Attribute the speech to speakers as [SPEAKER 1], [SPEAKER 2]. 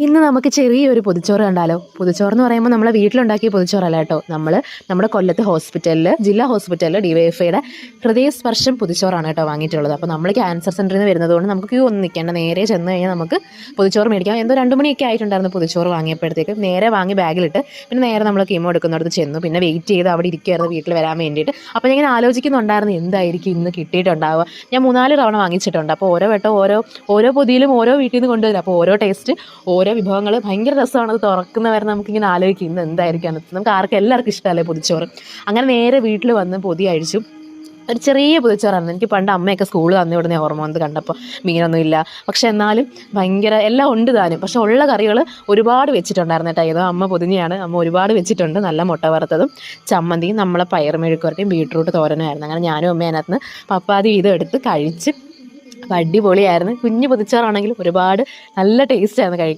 [SPEAKER 1] ഇന്ന് നമുക്ക് ചെറിയൊരു പൊതിച്ചോറ് കണ്ടാലോ? പൊതിച്ചോറ് എന്ന് പറയുമ്പോൾ നമ്മളെ വീട്ടിലുണ്ടാക്കിയ പൊതിച്ചോറല്ല കേട്ടോ. നമ്മൾ നമ്മുടെ കൊല്ലത്ത് ഹോസ്പിറ്റലിൽ ജില്ലാ ഹോസ്പിറ്റലിൽ ഡിവൈഎഫ്ഐയുടെ ഹൃദയസ്പർശം പൊതിച്ചോറാണ് കേട്ടോ വാങ്ങിയിട്ടുള്ളത്. അപ്പോൾ നമ്മൾ ക്യാൻസർ സെന്ററിൽ നിന്ന് വരുന്നതുകൊണ്ട് നമുക്ക് ക്യൂ ഒന്നും നിൽക്കേണ്ട. നേരെ ചെന്ന് കഴിഞ്ഞാൽ നമുക്ക് പൊതിച്ചോറ് മേടിക്കാം. എന്തോ രണ്ട് മണിയൊക്കെ ആയിട്ടുണ്ടായിരുന്നു പൊതിച്ചോറ് വാങ്ങിയപ്പോഴത്തേക്ക്. നേരെ വാങ്ങി ബാഗിലിട്ട് പിന്നെ നേരെ നമ്മൾ കീമോ എടുക്കുന്നിടത്ത് ചെന്നു. പിന്നെ വെയിറ്റ് ചെയ്ത് അവിടെ ഇരിക്കുമായിരുന്നു വീട്ടിൽ വരാൻ വേണ്ടിയിട്ട്. അപ്പോൾ ഞാൻ ആലോചിക്കുന്നുണ്ടായിരുന്നു എന്തായിരിക്കും ഇന്ന് കിട്ടിയിട്ടുണ്ടാവുക. ഞാൻ മൂന്നാൽ തവണ വാങ്ങിച്ചിട്ടുണ്ട്. അപ്പോൾ ഓരോ വട്ടം ഓരോ ഓരോ പൊതിയിലും ഓരോ വീട്ടിൽ നിന്ന് കൊണ്ടുവരും. അപ്പോൾ ഓരോ ടേസ്റ്റ് ഓരോ വിഭവങ്ങൾ ഭയങ്കര രസമാണ് അത് തുറക്കുന്നവരെ നമുക്കിങ്ങനെ ആലോചിക്കും ഇന്ന് എന്തായിരിക്കും നമുക്ക് ആർക്കും എല്ലാവർക്കും ഇഷ്ടമല്ലേ പൊതിച്ചോറ്? അങ്ങനെ നേരെ വീട്ടിൽ വന്ന് പൊതി അഴിച്ചു. ഒരു ചെറിയ പൊതിച്ചോറായിരുന്നു. എനിക്ക് പണ്ട് അമ്മയൊക്കെ സ്കൂളിൽ തന്നു വിടുന്ന ഓർമ്മ വന്നത് കണ്ടപ്പോൾ. മീനൊന്നുമില്ല പക്ഷെ എന്നാലും ഭയങ്കര എല്ലാം ഉണ്ട് താനും. പക്ഷെ ഉള്ള കറികൾ ഒരുപാട് വെച്ചിട്ടുണ്ടായിരുന്നു കേട്ടോ. ഏതോ അമ്മ പൊതിഞ്ഞാണ് അമ്മ ഒരുപാട് വെച്ചിട്ടുണ്ട്. നല്ല മുട്ട വറുത്തതും ചമ്മന്തിയും നമ്മളെ പയർ മെഴുക്കുവരട്ടിയും ബീട്രൂട്ട് തോരനുമായിരുന്നു. അങ്ങനെ ഞാനും അമ്മ അതിനകത്ത് പപ്പാതി വീതം എടുത്ത് കഴിച്ച്. അടിപൊളിയായിരുന്നു. കുഞ്ഞു പൊതിച്ചോറാണെങ്കിലും ഒരുപാട് നല്ല ടേസ്റ്റായിരുന്നു കഴിക്കാൻ.